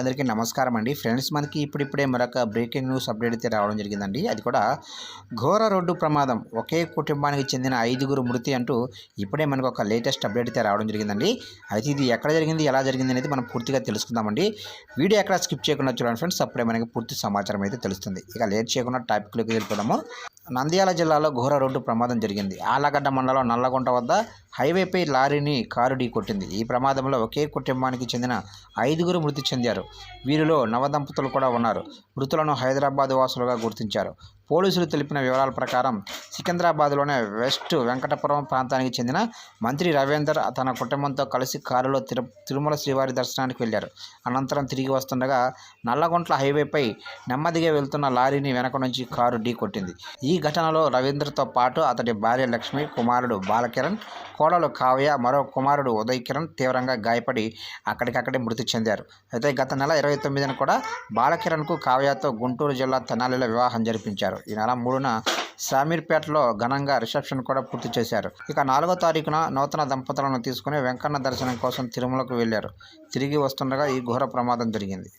అందరికీ నమస్కారం అండి. ఫ్రెండ్స్ మనకి ఇప్పుడిప్పుడే మరొక బ్రేకింగ్ న్యూస్ అప్డేట్ అయితే రావడం జరిగిందండి. అది కూడా ఘోర రోడ్డు ప్రమాదం. ఒకే కుటుంబానికి చెందిన ఐదుగురు మృతి అంటూ ఇప్పుడే మనకు ఒక లేటెస్ట్ అప్డేట్ అయితే రావడం జరిగిందండి. అయితే ఇది ఎక్కడ జరిగింది ఎలా జరిగింది అనేది మనం పూర్తిగా తెలుసుకుందామండి. వీడియో ఎక్కడ స్కిప్ చేయకుండా చూడండి ఫ్రెండ్స్. అప్పుడే మనకి పూర్తి సమాచారం అయితే తెలుస్తుంది. ఇక లేట్ చేయకుండా టాపిక్లోకి వెళ్ళిపోదాము. నంద్యాల జిల్లాలో ఘోర రోడ్డు ప్రమాదం జరిగింది. ఆలగడ్డ మండలం నల్లగొంట వద్ద హైవేపై లారీని కారు ఢీకొట్టింది. ఈ ప్రమాదంలో ఒకే కుటుంబానికి చెందిన ఐదుగురు మృతి చెందారు. వీరిలో నవదంపతులు కూడా ఉన్నారు. మృతులను హైదరాబాద్ వాసులుగా గుర్తించారు. పోలీసులు తెలిపిన వివరాల ప్రకారం సికింద్రాబాద్లోని వెస్ట్ వెంకటపురం ప్రాంతానికి చెందిన మంత్రి రవీందర్ తన కుటుంబంతో కలిసి కారులో తిరు తిరుమల శ్రీవారి దర్శనానికి వెళ్ళారు. అనంతరం తిరిగి వస్తుండగా నల్లగొంట్ల హైవేపై నెమ్మదిగా వెళ్తున్న లారీని వెనక నుంచి కారు ఢీ కొట్టింది. ఈ ఘటనలో రవీంద్రతో పాటు అతడి భార్య లక్ష్మి కుమారుడు బాలకిరణ్ కోడలు కావ్య మరో కుమారుడు ఉదయ్ కిరణ్ తీవ్రంగా గాయపడి అక్కడికక్కడే మృతి చెందారు. అయితే గత నెల ఇరవై తొమ్మిదిన కూడా బాలకిరణ్కు కావ్యతో గుంటూరు జిల్లా తెనాలిలో వివాహం జరిపించారు. ఈ నెల మూడున శామీర్పేటలో ఘనంగా రిసెప్షన్ కూడా పూర్తి చేశారు. ఇక నాలుగో తారీఖున నూతన దంపతులను తీసుకుని వెంకన్న దర్శనం కోసం తిరుమలకు వెళ్ళారు తిరిగి వస్తుండగా ఈ ఘోర ప్రమాదం జరిగింది.